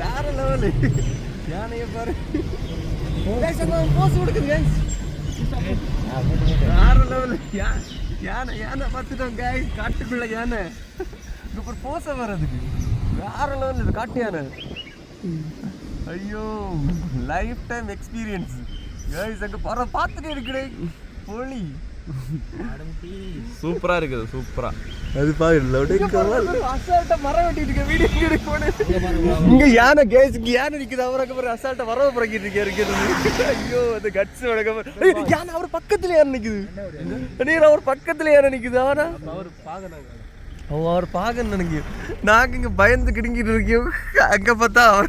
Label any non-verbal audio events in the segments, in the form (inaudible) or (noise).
வேற லெவலு யானையை பாரு. pose கொடுக்குது. வேற லெவலு யானை யானை பார்த்துட்டோம் guys. காட்டுக்குள்ள யானை. ஒரு போச வர்றதுக்கு வேற லெவல் இது காட்டு யானை. ஐயோ லைஃப் டைம் எக்ஸ்பீரியன்ஸ் கைஸ் அங்க பற பார்த்துட்டே இருக்கிறே போலி. சூப்பரா இருக்குது சூப்பரா. அது இங்க யானை கேஸ் இங்க யானை நிக்குது அவர் பாரு அசால்ட்டா வரவ பிறக்கிட்டு இருக்க இருக்கிறது ஐயோ அந்த கட்ஸ். ஏய், யானை அவர் பக்கத்துல யானை நிக்குது. நீர் அவர் பக்கத்துல யானை நிக்குது ஆனா? அவர் பாகனாங்க அவ அவர் பாகன்னு நினைக்கு. நாங்க இங்க பயந்து கிடுங்கிட்டு இருக்கோம் அங்க பார்த்தா அவர்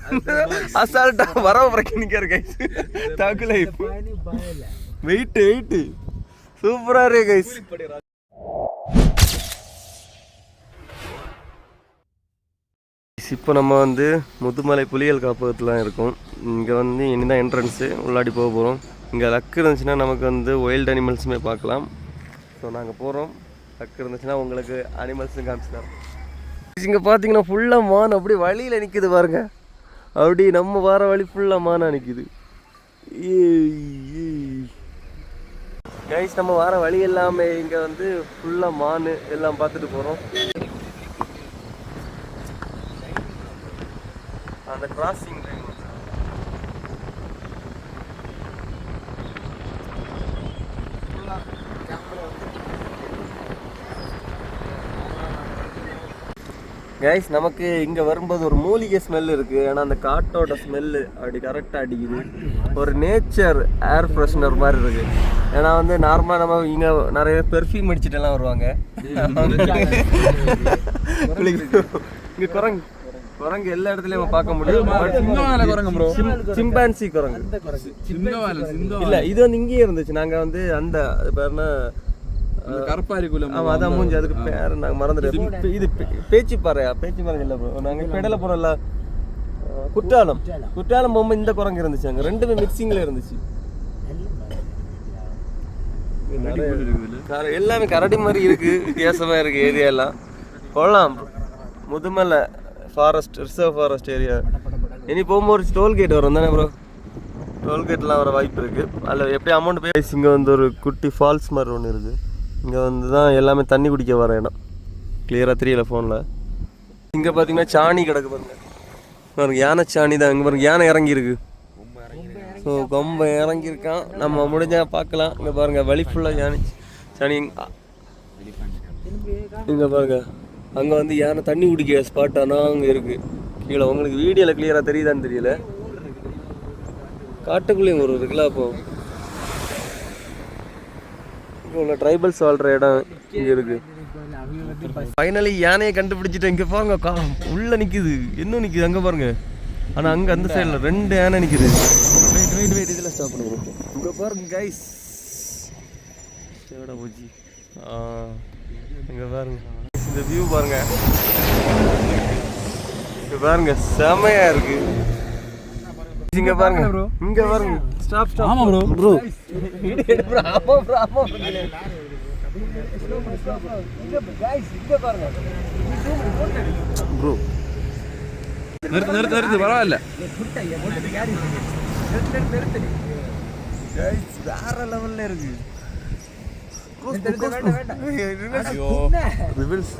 அசால்ட்டா வரவ பிறக்கி நிக்காரு கைஸ் தாக்குல வெயிட் வெயிட் சூப்பரா இருக்கு கைஸ் இப்போ நம்ம வந்து முதுமலை புலிகள் காப்பகத்தில் இருக்கோம். இங்கே வந்து இனி தான் என்ட்ரன்ஸு உள்ளாடி போக போகிறோம் இங்கே லக்கு இருந்துச்சுன்னா நமக்கு வந்து ஒயில்டு அனிமல்ஸுமே பார்க்கலாம். ஸோ நாங்கள் போகிறோம் லக்கு இருந்துச்சுன்னா உங்களுக்கு அனிமல்ஸும் காமிச்சிடலாம் இங்கே பார்த்தீங்கன்னா ஃபுல்லாக மான் அப்படி வழியில் நிற்குது பாருங்க. அப்படி நம்ம வர வழி ஃபுல்லாக மானாக நிற்குது கைஸ் நம்ம வர வழி எல்லாமே இங்கே வந்து ஃபுல்லாக மான் எல்லாம் பார்த்துட்டு போகிறோம் அந்த கிராசிங் கைஸ் நமக்கு இங்கே வரும்போது ஒரு மூலிகை ஸ்மெல் இருக்குது ஏன்னா அந்த காட்டோட ஸ்மெல்லு அப்படி கரெக்டாக அடிக்குது. ஒரு நேச்சர் ஏர் ஃப்ரெஷ்னர் மாதிரி இருக்குது ஏன்னா வந்து நார்மலா நம்ம இங்க நிறைய பெர்ஃப்யூம் அடிச்சுட்டு எல்லாம் வருவாங்க. இங்க குரங்கு குரங்கு எல்லா இடத்துலயும் பார்க்க முடியும். குரங்கு bro. சிம்பான்சி குரங்கு. இல்ல இது வந்து இங்கேயே இருந்துச்சு. நாங்க வந்து அந்த அது கருப்பாரி குலம் ஆமா அதான் மூஞ்சி அதுக்கு பேர் நாங்க மறந்துட்டோம். இது பே- பேச்சு பாறையா? பேச்சு பாறை இல்ல bro. நாங்க பெடல போறோம்ல. அஹ், குற்றாலம். குற்றாலம். போகும்போது இந்த குரங்கு இருந்துச்சு. அங்க ரெண்டுமே மிக்சிங்ல இருந்துச்சு. எல்லாமே கரடி மாதிரி இருக்கு வித்தியாசமா இருக்கு ஏரியா எல்லாம். கொள்ளலாம். Mudumalai forest reserve forest area இனி போகும்போது டோல் கேட் வரும் தானே ப்ரோ டோல்கேட்லாம் வர வாய்ப்பு இருக்குது அதில் எப்படி அமௌண்ட் பே இங்கே வந்து ஒரு குட்டி ஃபால்ஸ் மாதிரி ஒன்று இருக்குது இங்கே வந்து தான் எல்லாமே தண்ணி குடிக்க வர இடம். கிளியராக தெரியல ஃபோனில் இங்கே பார்த்தீங்கன்னா சாணி கிடக்கு பாருங்க. பாருங்க யானை சாணி தான். இங்கே பாருங்க யானை இறங்கியிருக்கு. ஸோ கொம்ப இறங்கியிருக்கான். நம்ம முடிஞ்சால் பார்க்கலாம். இங்கே பாருங்கள் வழி ஃபுல்லாக யானை சனி இங்கே பாருங்க. அங்கே வந்து யானை தண்ணி குடிக்க ஸ்பாட் ஆனால் அங்கே இருக்குது கீழே உங்களுக்கு வீடியோவில் கிளியராக தெரியுதான்னு தெரியல. காட்டுக்குள்ளேயும் ஒரு இருக்குல்ல அப்போ. இங்க உள்ள ட்ரைபல்ஸ் வாழ்கிற இடம் இங்கே இருக்குது ஃபைனலி யானையை கண்டுபிடிச்சிட்டு இங்கே பாருங்க கா உள்ளே நிற்கிது இன்னும் நிற்கிது அங்கே பாருங்கள் ஆனா அங்க அந்த சைடுல ரெண்டு யானை நிக்குது. வெயிட் வெயிட் வெயிட் இதுல ஸ்டாப் பண்ணுங்க. இங்க பாருங்க கைஸ் எவ்வளோ போச்சு. இங்க பாருங்க. இந்த வியூ பாருங்க. இங்க பாருங்க செமையா இருக்கு. இங்க பாருங்க. இங்க பாருங்க. ஸ்டாப் ஸ்டாப் ஆமா bro. ப்ரோ ஆமா ப்ரோ ஆமா ப்ரோ நிறுத்து நிறுத்து நிறுத்து பரவாயில்ல. வேற லெவல்ல இருக்கு ஐயோ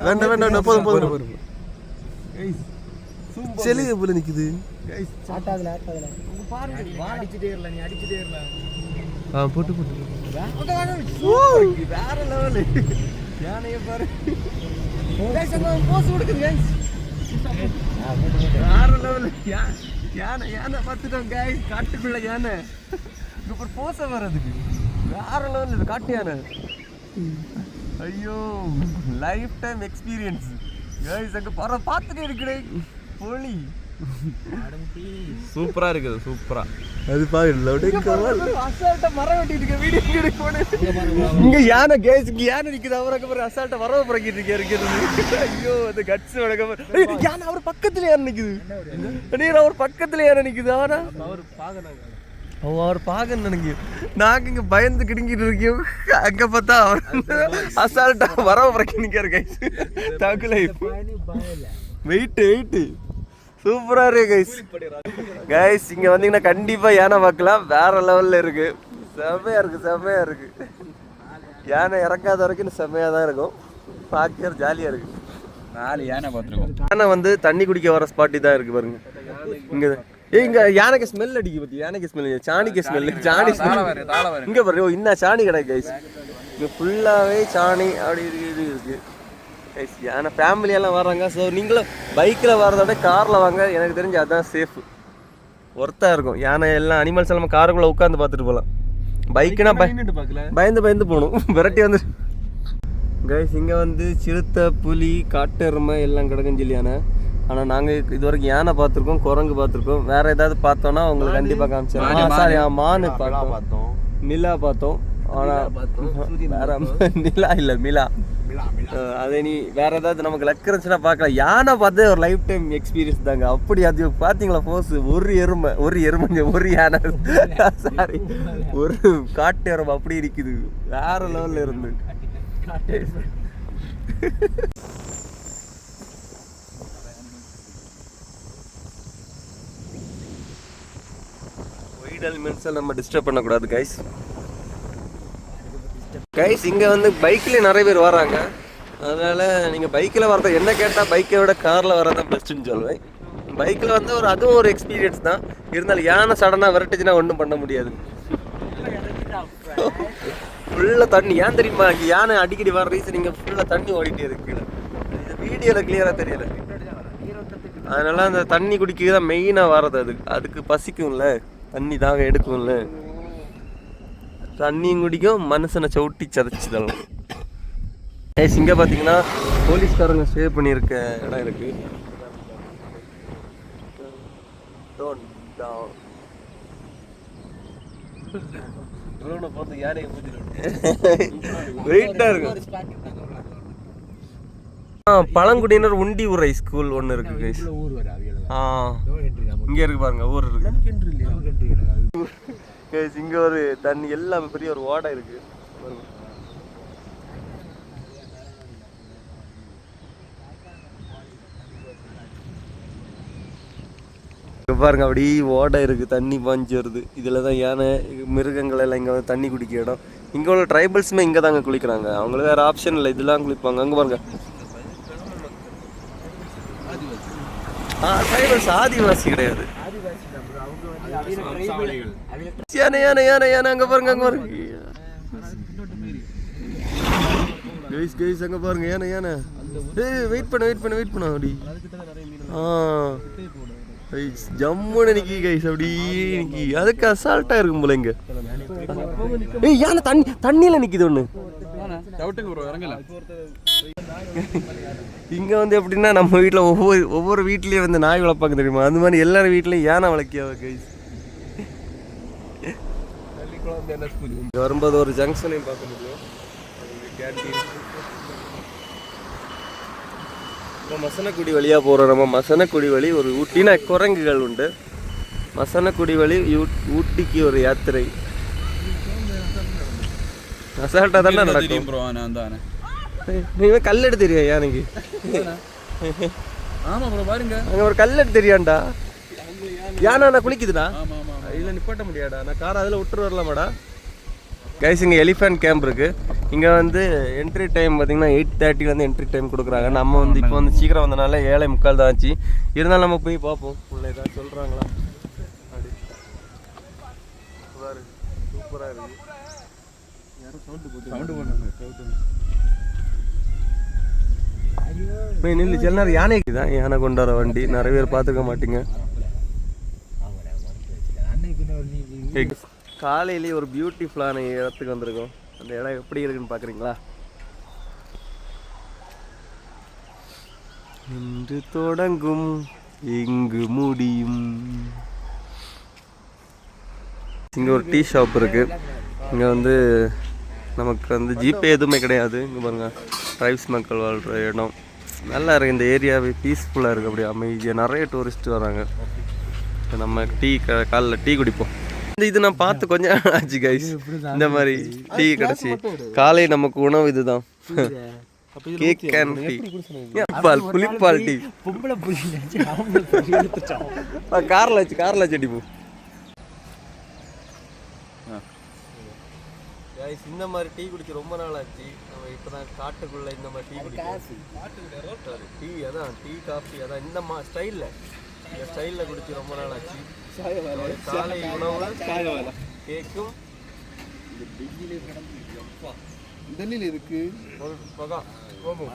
வேண்டாம் வேண்டாம் போதும் போதும். செலிக போல நிக்குது? ஆ போட்டு போட்டு வேற லெவலு யானையை பாரு. போஸ் கொடுக்குது. வேற லெவலு யானை யானை பார்த்துட்டோம் guys. காட்டுக்குள்ள யானை. இங்க ஒரு போச வர்றதுக்கு. வேற லெவல் இது காட்டு யானை. ஐயோ லைஃப் டைம் எக்ஸ்பீரியன்ஸ் கைஸ் அங்க பற பார்த்துட்டே இருக்கிறே போலி. சூப்பரா இருக்குது சூப்பரா. அது பாரு அசால்ட்டா மரம் வெட்டிட்டு வீடியோ இங்க யானை கேஸ் இங்க யானை நிக்குது அவருக்கு பாரு அசால்ட்டா வரவ பிறக்கிட்டு இருக்க இருக்கிறது ஐயோ அந்த கட்ஸ். ஏய், யானை அவர் பக்கத்துல யானை நிக்குது. நீர் அவர் பக்கத்துல யானை நிக்குது ஆனா? அவர் பாகனாங்க அவ அவர் பாகன்னு நினைக்க நாங்க இங்க பயந்து கிடுங்கிட்டு இருக்கோம். அங்க பார்த்தா அவர் அசால்ட்டா வரவ பிறக்கி நிக்காரு கைஸ் தாக்குல வெயிட் வெயிட் சூப்பரா இருக்கு கைஸ் கைஸ் இங்க வந்தீங்கன்னா கண்டிப்பா யானை பார்க்கலாம். வேற லெவல்ல இருக்கு. செம்மையா இருக்கு செம்மையா இருக்கு. யானை இறக்காத வரைக்கும் செம்மையா தான் இருக்கும். பார்க்க ஜாலியா இருக்கு. நாலு யானை பார்த்துருக்கோம். யானை வந்து தண்ணி குடிக்க வர ஸ்பாட்டி தான் இருக்கு பாருங்க. இங்க ஏய் இங்க யானைக்கு ஸ்மெல் அடிக்கு பத்தி. யானைக்கு ஸ்மெல் சாணிக்கு ஸ்மெல் சாணி ஸ்மெல் இங்க பாரு இன்னும் சாணி கிடையாது கைஸ் இங்க ஃபுல்லாவே சாணி அப்படி இருக்கு இது இருக்கு. கைஸ் யானை ஃபேமிலி எல்லாம் வர்றாங்க. ஸோ நீங்களும் பைக்கில் வர்றத விட காரில் வாங்க. எனக்கு தெரிஞ்சு அதான் சேஃப் ஒர்த்தா இருக்கும். யானை எல்லாம் அனிமல்ஸ் எல்லாம் காருக்குள்ள உட்காந்து பார்த்துட்டு போகலாம். பைக்குனா பய பயந்து பயந்து போகணும். (laughs) விரட்டி வந்து கைஸ் இங்கே வந்து சிறுத்தை புலி காட்டெருமை எல்லாம் கிடக்கும் சொல்லி யானை ஆனால் நாங்கள் இது வரைக்கும் யானை பார்த்துருக்கோம் குரங்கு பார்த்துருக்கோம். வேற ஏதாவது பார்த்தோன்னா உங்களுக்கு கண்டிப்பாக காமிச்சிடலாம் சாரி மானு பார்த்தோம். நிலா பார்த்தோம். ஆனால் வேற நிலா இல்லை மிலா அதை நீ வேற ஏதாவது நமக்கு லக் இருந்துச்சுன்னா பார்க்கலாம். யானை பார்த்தே ஒரு லைஃப் டைம் எக்ஸ்பீரியன்ஸ் தாங்க. அப்படி அது பார்த்தீங்களா போஸ் ஒரு எருமை ஒரு எருமைங்க ஒரு யானை. சாரி ஒரு காட்டு எருமை அப்படி இருக்குது வேற லெவல்ல இருந்து. (laughs) ஒயிட் எலிமெண்ட்ஸை நம்ம டிஸ்டர்ப் பண்ணக்கூடாது கைஸ் கைஸ் இங்கே வந்து பைக்கில் நிறைய பேர் வராங்க அதனால் நீங்கள் பைக்கில் வரத என்ன கேட்டால் பைக்கை விட காரில் வரதான் பெஸ்ட்டுன்னு சொல்லுவேன் பைக்கில் வந்து ஒரு அதுவும் ஒரு எக்ஸ்பீரியன்ஸ் தான். இருந்தாலும் யானை சடனாக விரட்டுச்சுன்னா ஒன்றும் பண்ண முடியாது. ஃபுல்லாக தண்ணி. ஏன் தெரியுமா? இங்கே யானை அடிக்கடி வர ரீசன் இங்கே ஃபுல்லாக தண்ணி ஓடிட்டே இருக்கு. வீடியோவில் கிளியராக தெரியல. அதனால் அந்த தண்ணி குடிக்க தான் மெயினாக வரது அது. அதுக்கு பசிக்கும்ல. தண்ணி தாகம் எடுக்கும்ல. தண்ணியும் குடிக்கும் மனுஷனை சவுட்டி சதைச்சு தள்ளும் ஏஸ் இங்கே பார்த்தீங்கன்னா போலீஸ்காரங்க ஸ்டே பண்ணியிருக்க இடம் இருக்கு. வெயிட்டாக இருக்கும். பழங்குடியினர் உண்டி உரை ஸ்கூல் ஒன்று இருக்கு ஆ. இங்க இருக்கு பாருங்க ஊர் இருக்கு. கேஸ் இங்க ஒரு தண்ணி எல்லாமே பெரிய ஒரு ஓடை இருக்கு. பாருங்க. பாருங்க அப்படி ஓடை இருக்கு தண்ணி பாஞ்சு வருது. இதில் தான் யானை மிருகங்கள் எல்லாம் இங்கே வந்து தண்ணி குடிக்க இடம். இங்கே உள்ள ட்ரைபல்ஸுமே இங்கே தாங்க குளிக்கிறாங்க. அவங்களுக்கு வேற ஆப்ஷன் இல்லை இதெல்லாம் குளிப்பாங்க. அங்கே பாருங்க. ஆ ட்ரைபல்ஸ் ஆதிவாசி கிடையாது. யானை யானை யானை யானை அங்க பாருங்க அங்க பாருங்க. கைஸ் கைஸ் அங்க பாருங்க யானை யானை. ஏய் வெயிட் பண்ண வெயிட் பண்ண வெயிட் பண்ண அப்படி. ஆ. கைஸ் ஜம்முன்னு நிக்கி கைஸ் அப்படி நிக்கி. அதுக்கு அசால்ட்டா இருக்கும் போல இங்க. ஏய் யானை தண்ணி தண்ணியில ப்ரோ இறங்கல. இங்க வந்து எப்படின்னா நம்ம வீட்ல ஒவ்வொரு ஒவ்வொரு வீட்லயும் வந்து நாய் வளர்ப்பாங்க தெரியுமா? அந்த மாதிரி எல்லார் வீட்லயும் யானை வளர்க்கியாவ கைஸ் இங்க வரும்போது ஒரு ஜங்ஷனையும் பார்க்க முடியும். இப்போ மசனக்குடி வழியாக போகிறோம் நம்ம மசனக்குடி வழி ஒரு ஊட்டினா குரங்குகள் உண்டு. மசனக்குடி வழி ஊட்டிக்கு ஒரு யாத்திரை. அசால்ட்டாக தானே நடக்கும்? தெரியும் ப்ரோ நான் தானே நீங்க கல்லெடு தெரியும் யானைக்கு ஆமா ப்ரோ பாருங்க. அங்க ஒரு கல்லெடு தெரியாண்டா யானை குளிக்குதுடா? ஆமா ஆமா. இதில் நிப்பாட்ட முடியாடா. நான் கார் அதில் விட்டுரு வரலாமாடா? கைஸ் இங்கே எலிஃபென்ட் கேம்ப் இருக்கு. இங்கே வந்து என்ட்ரி டைம் பார்த்தீங்கன்னா எயிட் தேர்ட்டிலேருந்து என்ட்ரி டைம் கொடுக்குறாங்க. நம்ம வந்து இப்போ வந்து சீக்கிரம் வந்தனால ஏழை முக்கால் தான் ஆச்சு. இருந்தாலும் நம்ம போய் பார்ப்போம். உள்ள ஏதாவது சொல்கிறாங்களா சூப்பராக இருக்கு. சவுண்ட் பண்ணுங்க போய் நில்லு சில நேரம் யானைக்கு தான் யானை கொண்டாட வண்டி. நிறைய பேர் பார்த்துக்க மாட்டீங்க. காலையிலேயே ஒரு பியூட்டிஃபுல்லான இடத்துக்கு வந்திருக்கோம். அந்த இடம் எப்படி இருக்குன்னு பார்க்குறீங்களா? இன்று தொடங்கும் இங்கு முடியும். இங்கே ஒரு டீ ஷாப் இருக்குது இங்கே வந்து நமக்கு வந்து ஜிபே எதுவுமே கிடையாது. இங்கே பாருங்கள் ட்ரைப்ஸ் மக்கள் வாழ்கிற இடம். நல்லா இருக்குது இந்த ஏரியாவே பீஸ்ஃபுல்லாக இருக்குது அப்படியே அமைதியாக நிறைய டூரிஸ்ட் வராங்க. நம்ம டீ க காலைல டீ குடிப்போம். இந்த இது நான் பார்த்து கொஞ்சம் ஆச்சு கைஸ் இந்த மாதிரி டீ கிடச்சி காலை நமக்கு உணவு இதுதான். கேக் அண்ட் டீ பால் புளிப்பால் டீ? காரில் வச்சு காரில் வச்சு அடிப்போம் கைஸ் இந்த மாதிரி டீ குடிச்சு ரொம்ப நாள் ஆச்சு. நம்ம இப்போ தான் காட்டுக்குள்ள இந்த மாதிரி டீ குடிக்கிறோம். டீ அதான் டீ காஃபி அதான். இந்த மா ஸ்டைலில் இந்த ஸ்டைலில் குடிச்சு ரொம்ப நாள் ஆச்சு. காலை உணவு கேக்கும் டெல்லியில் இருக்கு ஒரு பகா போகும்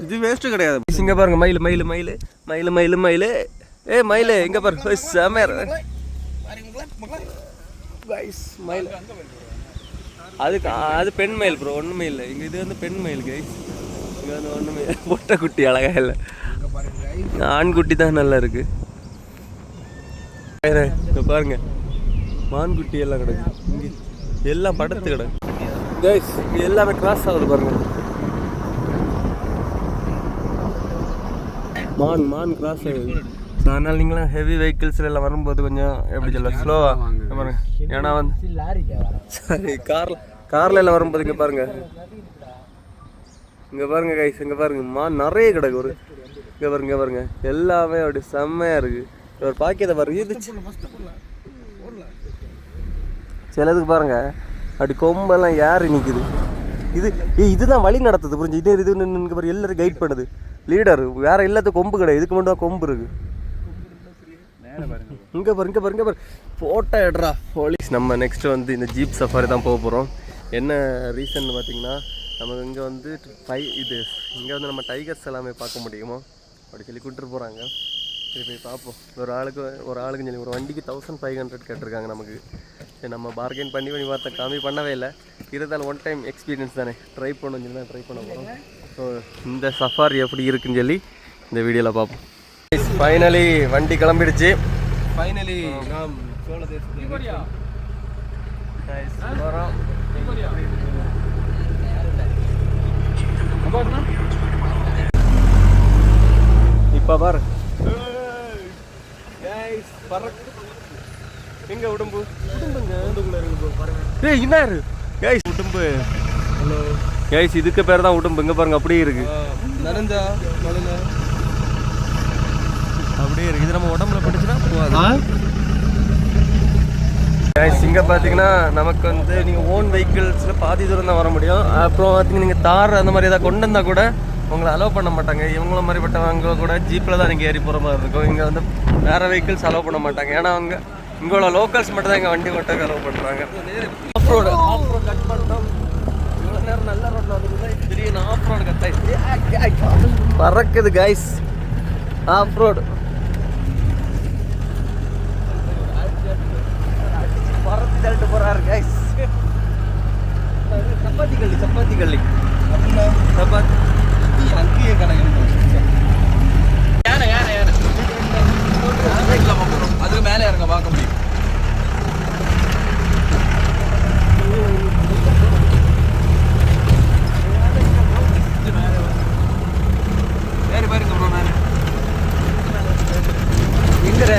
இது வேஸ்ட் கிடையாது இங்க பாருங்க மயில் மயில் மயில் மயில் மயில் மயில் ஏ மயில் இங்க பாருங்க செமர் மயில் அதுக்கு அது பெண் மயில் ப்ரோ ஒன்றுமே இல்லை. இங்கே இது வந்து பெண் மயில் கைஸ் இங்கே வந்து ஒன்றுமே இல்லை. பொட்டை குட்டி அழகா இல்லை. ஆண் குட்டி தான் நல்லா இருக்கு. வேற, பாருங்க. மான் குட்டி எல்லாம் கிடக்கு. இங்கே எல்லாம் படத்து கிடக்கு. கைஸ் இங்கே எல்லாமே கிராஸ் ஆகுது பாருங்க. மான் மான் கிராஸ் ஆகுது. ஸோ அதனால் நீங்களும் ஹெவி வெஹிக்கிள்ஸ்ல எல்லாம் வரும்போது கொஞ்சம் எப்படி சொல்ல ஸ்லோவாக பாருங்க. ஏன்னா வந்து சாரி கார்ல கார்ல எல்லாம் வரும்போது இங்க பாருங்க. இங்க பாருங்க கைஸ் இங்க பாருங்க. மான் நிறைய கிடக்கு. ஒரு இங்க பாருங்க இங்க பாருங்க. எல்லாமே அப்படி செம்மையா இருக்கு. ஒரு பாக்கியத்தை பாருங்க. இது சிலதுக்கு பாருங்க. அப்படி கொம்பெல்லாம் யாரு நிக்குது. இது ஏய், இதுதான் வழி நடத்துது புரிஞ்சு இது இது பாரு எல்லாரும் கைட் பண்ணுது. லீடர் வேற எல்லாத்துக்கும் கொம்பு கிடையாது. இதுக்கு மட்டும் கொம்பு இருக்கு. இங்க பாரு இங்க பாரு இங்க பாரு. போட்டோ எடுறா. போலீஸ் நம்ம நெக்ஸ்ட் வந்து இந்த ஜீப் சஃபாரி தான் போக போகிறோம் என்ன ரீசன் பார்த்தீங்கன்னா நமக்கு இங்கே வந்து டை இது இங்கே வந்து நம்ம டைகர்ஸ் எல்லாமே பார்க்க முடியுமோ? அப்படி சொல்லி கூப்பிட்டு போகிறாங்க சரி போய் பார்ப்போம். ஒரு ஆளுக்கு ஒரு ஆளுக்கு சொல்லி ஒரு வண்டிக்கு தௌசண்ட் ஃபைவ் ஹண்ட்ரட் கேட்டிருக்காங்க நமக்கு. சரி நம்ம பார்கெயின் பண்ணி பண்ணி பார்த்த கம்மி பண்ணவே இல்லை. இருந்தாலும் ஒன் டைம் எக்ஸ்பீரியன்ஸ் தானே. ட்ரை பண்ணணும் சொல்லி தான் ட்ரை பண்ண போகிறோம் ஸோ இந்த சஃபாரி எப்படி இருக்குன்னு சொல்லி இந்த வீடியோவில் பார்ப்போம். ஃபைனலி வண்டி கிளம்பிடுச்சு. ஃபைனலி நாம் சோழ இப்ப பாரு. எங்க உடம்பு? உடம்புங்க. உடம்புல இருக்கு பாருங்க ஏய் இன்னாரு கைஸ் உடம்பு. ஹலோ கைஸ் இதுக்கு பேர் தான் உடம்பு. இங்க பாருங்க அப்படியே இருக்கு. நனைஞ்சா மழையில அப்படியே இருக்கு. இது நம்ம உடம்புல பட்டுச்சுன்னா கைஸ் இங்கே பார்த்தீங்கன்னா நமக்கு வந்து நீங்கள் ஓன் வெஹிக்கிள்ஸில் பாதி தூரம் தான் வர முடியும். அப்புறம் பார்த்தீங்கன்னா நீங்கள் தார் அந்த மாதிரி ஏதாவது கொண்டு வந்தால் கூட உங்களை அலோவ் பண்ண மாட்டாங்க. இவங்கள மாதிரிப்பட்டவங்க கூட ஜீப்பில் தான் நீங்கள் ஏறி போகிற மாதிரி இருக்கும். இங்கே வந்து வேறு வெஹிக்கிள்ஸ் அலோவ் பண்ண மாட்டாங்க. ஏன்னா அவங்க இங்கே உள்ள லோக்கல்ஸ் மட்டும் தான் இங்கே வண்டி ஓட்ட அலோவ் பண்ணுறாங்க off road off road cut பண்ணிட்டோம் இவ்வளோ நேரம் நல்ல ரோட்டில் வந்து திடீர்னு ஆஃப் ரோடு கட்டாய் பறக்குது கைஸ் ஆஃப் ரோடு பறந்து தள்ளிட்டு போறாரு கைஸ் சப்பாத்தி கள்ளி சப்பாத்தி. கள்ளி சப்பாத்தி அங்கேயே கணக்கு யானை. யானை யானை. அதுக்கு மேலே இறங்க பார்க்க முடியும் வேறு பாருங்க ப்ரோ மேலே எங்கற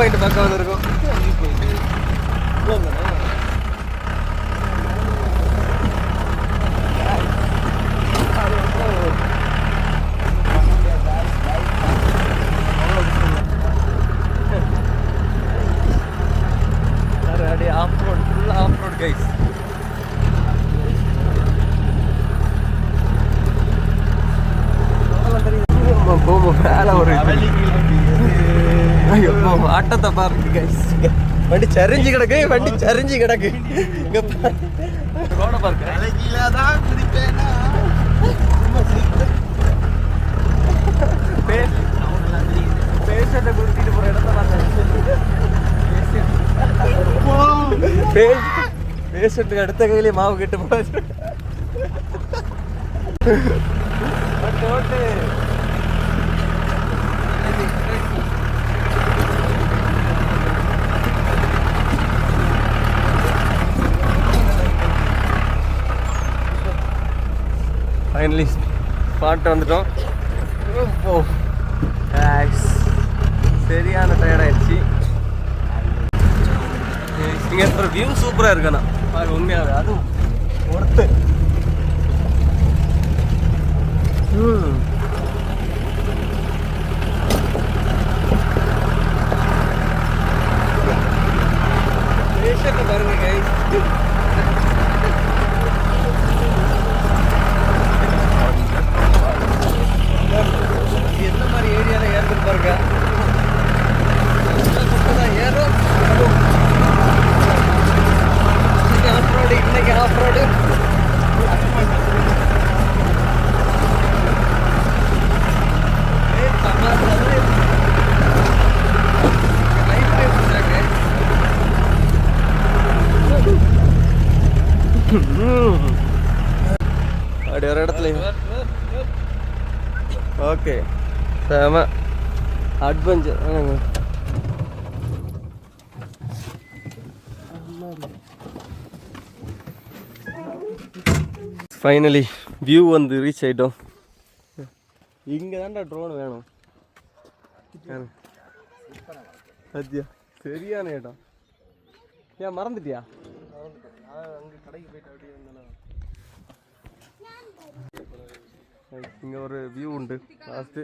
ஃபைனலி வியூ பாயிண்ட் பார்க்க வந்திருக்கோம் அப்படியே ஆஃப் ரோட் ஃபுல்லாக ஆஃப் ரோட் கைஸ் போகும் மேலே ஒரு ஐயோ ஆட்டத்தை பாருங்க கைஸ் வண்டி சரிஞ்சு கிடக்கு வண்டி சரிஞ்சு கிடக்கு. இங்க ரோட பாருங்க பேஷண்ட்டை கொடுத்துட்டு போற இடத்த பார்த்தேன் பேஷண்ட்டுக்கு அடுத்த கையிலே மாவு கெட்டு போகாது. போட்டு ஃபைனலி பாட்டு வந்துட்டோம். ஓ சரியான டயர்டாயிடுச்சு இங்கே இருக்கிற வியூ சூப்பராக இருக்கண்ணா பாரு உண்மையாகவே அதுவும் ஒருத்து ம். பாருங்க guys. எந்த மாதிரி ஏரியாவில் ஏறுறது பாருங்க ஏறும் இன்னைக்கு ஆஃப் ரோடு இன்னைக்கு ஆஃப் ரோடு அப்படி ஒரு இடத்துல ஓகே செம அட்வென்ச்சர் ஃபைனலி வியூ வந்து ரீச் ஆகிட்டோம் இங்கே தான்டா ட்ரோன் வேணும். சத்யா சரியான இடம். ஏன் மறந்துட்டியா? அங்கே கடைக்கு போயிட்டு இங்கே ஒரு வியூ உண்டு. லாஸ்ட்டு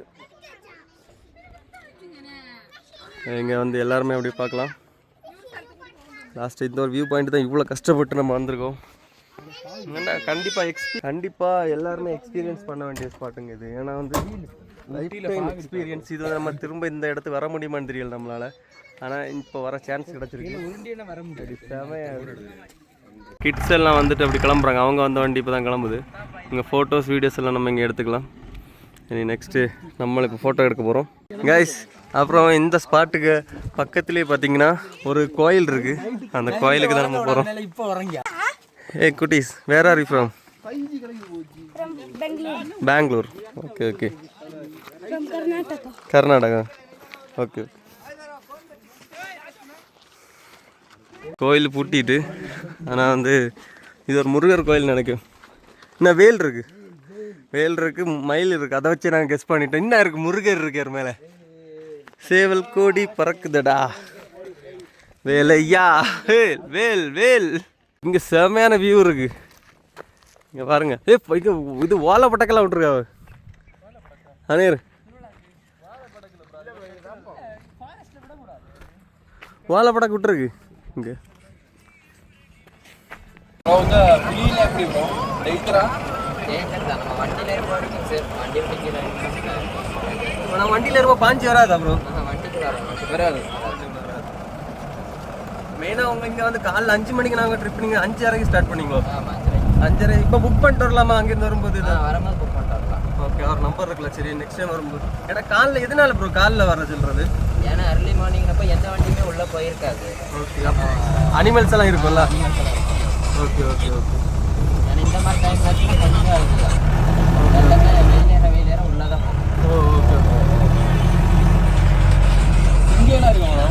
இங்கே வந்து எல்லாருமே அப்படி பார்க்கலாம். லாஸ்ட்டு இந்த ஒரு வியூ பாயிண்ட் தான் இவ்வளோ கஷ்டப்பட்டு நம்ம வந்திருக்கோம். கண்டிப்பாக எக்ஸ் கண்டிப்பாக எல்லாருமே எக்ஸ்பீரியன்ஸ் பண்ண வேண்டிய ஸ்பாட்டுங்க இது. ஏன்னா வந்து லைஃப் டைம் எக்ஸ்பீரியன்ஸ் இது நம்ம திரும்ப இந்த இடத்துக்கு வர முடியுமான்னு தெரியல நம்மளால். ஆனால் இப்போ வர சான்ஸ் கிடச்சிருக்கு. வர முடியாது. கிட்ஸ் எல்லாம் வந்துட்டு அப்படி கிளம்புறாங்க. அவங்க வந்த வண்டி இப்போ தான் கிளம்புது. இங்கே ஃபோட்டோஸ் வீடியோஸ் எல்லாம் நம்ம இங்கே எடுத்துக்கலாம். இனி நெக்ஸ்ட்டு நம்மளுக்கு ஃபோட்டோ எடுக்க போகிறோம் கைஸ் அப்புறம் இந்த ஸ்பாட்டுக்கு பக்கத்துலேயே பார்த்தீங்கன்னா ஒரு கோயில் இருக்குது அந்த கோயிலுக்கு தான் நம்ம போகிறோம் இப்போ வரங்க ஏ குட்டீஸ் where are you from. Bengaluru okay okay. Karnataka okay கோயில் பூட்டிட்டு ஆனால் வந்து இது ஒரு முருகர் கோயில் நினைக்கும். இன்னும் வேல் இருக்கு? வேல் இருக்கு மயில் இருக்கு. அதை வச்சு நாங்கள் கெஸ் பண்ணிட்டோம். இன்னும் இருக்கு முருகர் இருக்கார் மேலே. சேவல் கோடி பறக்குதடா. வேலையா? வேல் வேல் வேல். இங்கே செமையான வியூ இருக்கு. இங்கே பாருங்க. ஏ இங்க இது ஓலை பட்டக்கெல்லாம் விட்டுருக்காவ அனேர் ஓலை பட்டக்கு விட்டுருக்கு. இங்கே. அவங்க எப்படி ப்ரோ நம்ம வண்டியில இருப்போம் பாஞ்சு வராதா ப்ரோ வண்டிக்கு வரோம் வராது. மெயினாக உங்க இங்கே வந்து காலைல அஞ்சு மணிக்கு நாங்கள் ட்ரிப் நீங்கள் அஞ்சரைக்கு ஸ்டார்ட் பண்ணீங்களோ அஞ்சரை இப்போ புக் பண்ணிட்டு வரலாமா? அங்கேருந்து வரும்போது ஆ வரும்போது புக் பண்ணிட்டு வரலாம். ஓகே அவர் நம்பர் இருக்குல்ல சரி நெக்ஸ்ட் டைம் வரும்போது. ஏன்னா காலைல எதனால ப்ரோ காலைல வர சொல்கிறது ஏன்னா அர்லி மார்னிங்கிறப்ப எந்த வண்டியுமே உள்ளே போயிருக்காது. ஓகே அனிமல்ஸ் எல்லாம் இருக்கும்ல? ஓகே ஓகே ஓகே ஏன்னா இந்த மாதிரி டைம் பார்த்தீங்கன்னா கொஞ்சம் இருக்குதான் எல்லாமே வெயிலேற வெயிலேற உள்ளே தான் போகும். ஓ ஓகே இங்கே என்ன இருக்குங்களா?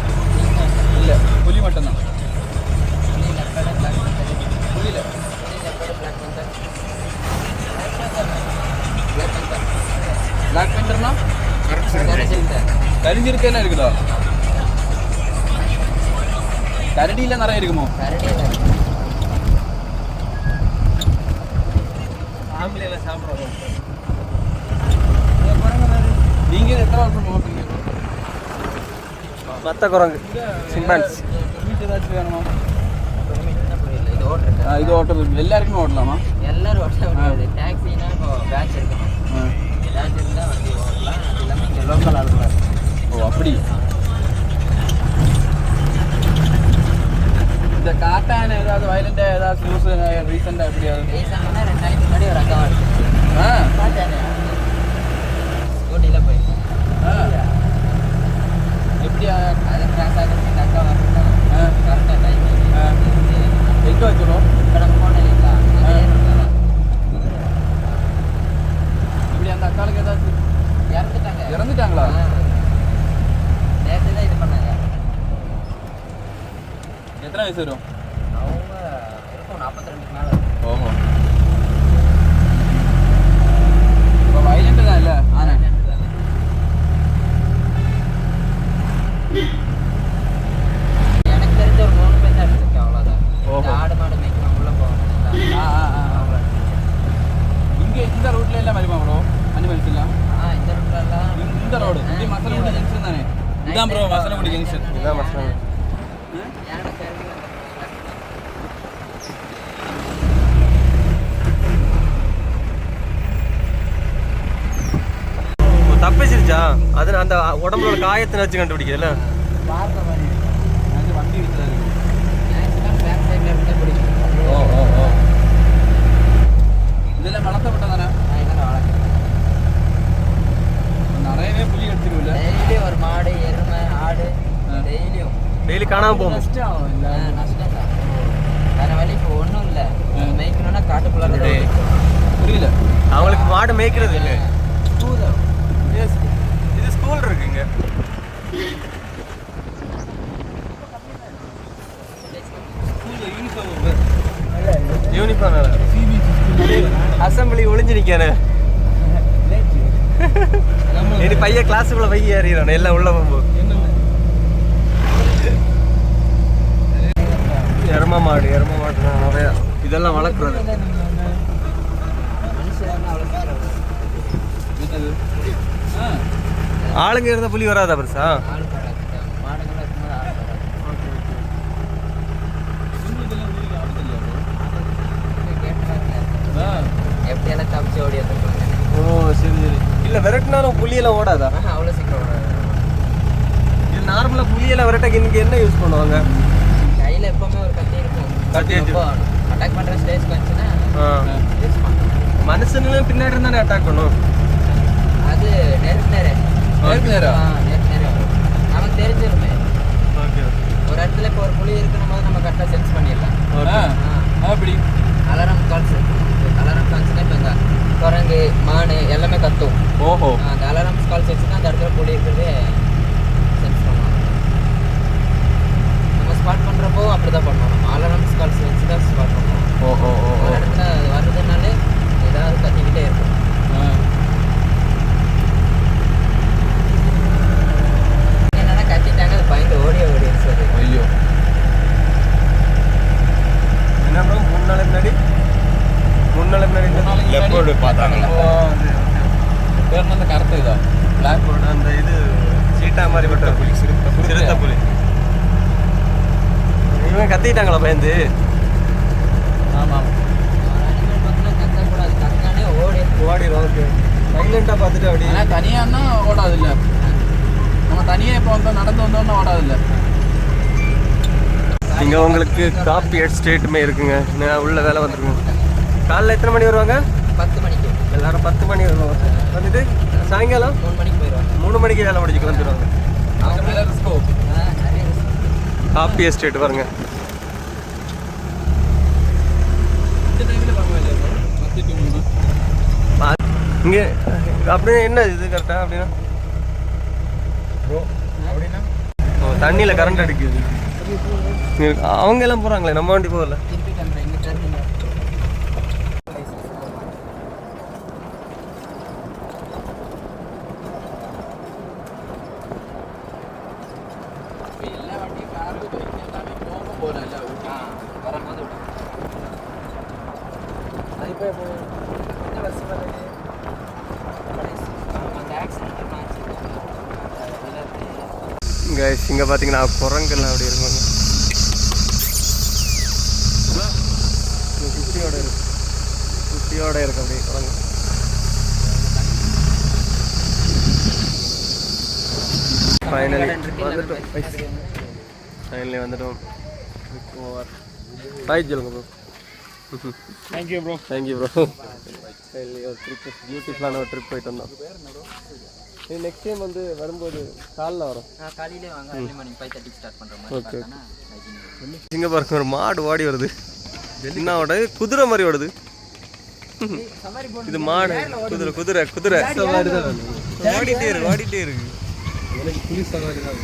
புலி மட்டும்தான் புலி லெப்பர்டு பிளாக் பந்தர் புரியல புலி leopard black panther black panther black பெண்டர்னா தெரிஞ்சுக்கிட்டேன் கரிஞ்சிருக்கேன்னு இருக்குதா கரடியில் நிறைய இருக்குமோ கரடியில் ஃபேமிலியில் சாப்பிட்றோம் நீங்கள் எத்தனை வருஷம் ஓட்டுறீங்க மற்ற குரங்கு சிம்பான்ஸ் ஏதாச்சும் வேணுமா? இது ஓட்டுறது எல்லாருக்குமே ஓட்டலாமா? எல்லாரும் ஓட்ட முடியாது. டாக்ஸினா இப்போ பேட்ச் இருக்கணும். பேட்ச் இருந்தால் வண்டி ஓட்டலாம். இல்லாமல் இங்கே லோக்கல் ஆளுங்க ஓ அப்படி? இந்த காட்டான ஏதாவது வயலண்ட் ஏதாவது நியூஸ் ரீசெண்டாக எப்படியாவது? ரீசெண்டாக முன்னாடி ஒரு அக்கா வயசு வரும் அவங்க இருக்கும் நாற்பத்தி ரெண்டுக்கு மேலே ஓஹோ. இப்போ வயலண்ட் தான் இல்லை? ஆனால் எனக்கு தெரிஞ்ச ஒரு மூணு பேர் தான் எடுத்துருக்கு அவ்வளோதான் ஓஹோ. ஆடு மாடு மேய்க்கணும் உள்ளே போகணும் ஆ ஆ இங்கே இந்த ரூட்ல எல்லாம் வருமா ப்ரோ அனிமல்ஸ் எல்லாம்? ஜங்ஷன் இதான் ப்ரோ மசலகுடி ஜங்ஷன் அது அந்த உடம்போட காயத்தை வச்சு கண்டுபிடிக்கல வண்டி வித்துறாரு பேக் சைடில் இருந்தா பிடிக்கும் ஓ ஓ ஓ இதெல்லாம் வளர்த்தப்பட்ட தானே நான் இதெல்லாம் வளர்க்குறேன் நிறையவே புலி எடுத்துருவில்ல டெய்லியும் ஒரு மாடு எருமை ஆடு டெய்லியும் டெய்லி காணாம போகும் நஷ்டம் இல்லை நஷ்டம் தான் வேற வழி இப்போ ஒன்றும் இல்லை ஆ. மேய்க்கணும்னா காட்டுக்குள்ளார புரியல அவங்களுக்கு மாடு மேய்க்கிறது இல்லை ஸ்கூலு. இது ஸ்கூல் இருக்குங்க யூனிஃபார்ம் ஒளிஞ்சு நிக்கானே (laughs) இனி பையன் கிளாஸுக்குள்ள பையன் ஏறிடுறானே எல்லாம் உள்ள போகும்போது. எரும மாடு எரும மாடு நிறையா. இதெல்லாம் வளர்க்குறது. ஆளுங்க இருந்தா புலி வராதா பெருசா? எப்படியெல்லாம் தப்பிச்சு ஓடி ஓ சரி சரி. இல்ல விரட்டினாலும் புலியெல்லாம் ஓடாதா? அவ்வளோ சீக்கிரம் வராது இது நார்மலா புலியெல்லாம் விரட்டக்கு இன்னைக்கு என்ன யூஸ் பண்ணுவாங்க? கையில் எப்பவுமே ஒரு கத்தி இருக்கும். கத்தி அட்டாக் பண்ணுற ஸ்டேஜ் வந்துச்சுன்னா. யூஸ் பண்ணலாம். மனுஷனும் பின்னாடி இருந்தானே அட்டாக் பண்ணும். அது நேருக்கு நேரே நேருக்கு நேரா? நேருக்கு நேரே நமக்கு தெரிஞ்சிருமே. ஓகே ஒரு இடத்துல இப்போ ஒரு புலி இருக்கணும் போது நம்ம கரெக்டாக சென்ஸ் பண்ணிடலாம். அப்படி. அலாரம் கால்ஸ் அலாரம் கால்ஸ்னா இப்போ இந்த குரங்கு மானு எல்லாமே கத்தும். ஓஹோ. அந்த அலாரம் கால்ஸ் வச்சு தான் அந்த இடத்துல புலி இருக்கிறதே சென்ஸ் பண்ணுவாங்க. நம்ம ஸ்பாட் பண்ணுறப்போ அப்படி தான் பண்ணுவோம். நம்ம அலாரம் கால்ஸ் வச்சு தான் ஸ்பாட் பண்ணுவோம். ஓஹோ ஒரு இடத்துல அது வர்றதுனாலே ஏதாவது கத்திக்கிட்டே இருக்கும். என்னன்னா கத்திட்டாங்க அது பயந்து ஓடி ஓடி சொல்லி ஐயோ என்ன ப்ரோ மூணு நாளைக்கு முன்னாடி மூணு நாளைக்கு முன்னாடி மூணு நாளைக்கு முன்னாடி leopard பார்த்தாங்களா ஓ, அது, okay. இதா பிளாக் leopard, அந்த இது சீட்டா மாதிரி பட்ட புலி சிறுத்தை புலி. இவன் கத்திட்டாங்களா பயந்து? ஆமாம் ஓடிடும் ஓகே. சைலண்டாக பார்த்துட்டு அப்படி தனியான்னா ஓடாது இல்லை நம்ம தனியாக இப்போ வந்து நடந்து வந்தோம்னா ஓடாது இல்லை இங்கே உங்களுக்கு காப்பி எஸ்டேட்டுமே இருக்குங்க. நான் உள்ள வேலை வந்துருக்குங்க காலைல எத்தனை மணி வருவாங்க? பத்து மணிக்கு. எல்லாரும் பத்து மணி வருவாங்க. வந்துட்டு சாயங்காலம் மூணு மணிக்கு போயிடுவாங்க. மூணு மணிக்கு வேலை முடிச்சு கிளம்பிடுவாங்க. காப்பி எஸ்டேட் பாருங்க. இங்கே அப்படியே என்ன இது கரெக்டாக அப்படின்னா? அப்படின்னா? தண்ணியில் கரண்ட் அடிக்குது. அவங்க எல்லாம் போகிறாங்களே நம்ம வண்டி போகல திருப்பி கிளம்புறேன் இங்கே டர்னிங் இப்போ எல்லா வண்டியும் காரு பைக் எல்லாமே போக போகிறேன் இல்லை ஆ வரும்போது விடும் அது இப்போ என்ன வருஷம் அந்த ஆக்சிடென்ட் ஆச்சு கைஸ் இங்கே பார்த்தீங்கன்னா குரங்கெல்லாம் அப்படி இருப்பாங்க இங்க குட்டியோட இருக்கு. குட்டியோட இருக்கு அப்படியே குரங்கு. ஃபைனலி வந்துட்டோம். ஃபைனலி வந்துட்டோம். ஓவர் பாய் சொல்லுங்க bro thank you bro thank you bro finally ஒரு ட்ரிப் பியூட்டிஃபுல்லான ஒரு ட்ரிப் போயிட்டு வந்தோம். நெக்ஸ்ட் டைம் வந்து வரும்போது காலில் வரும். காலையிலே வாங்க. அஞ்சு மணிக்கு ஃபைவ் தேர்ட்டிக்கு ஸ்டார்ட் பண்ணுற மாதிரி hiking இங்கே பாருங்க ஒரு மாடு ஓடி வருது. என்ன ஓட குதிரை மாதிரி ஓடுது இது மாடு. குதிரை குதிரை குதிரை. ஓடிட்டே இருக்கு ஓடிட்டே இருக்கு. எனக்கு புலி சவாரி தான்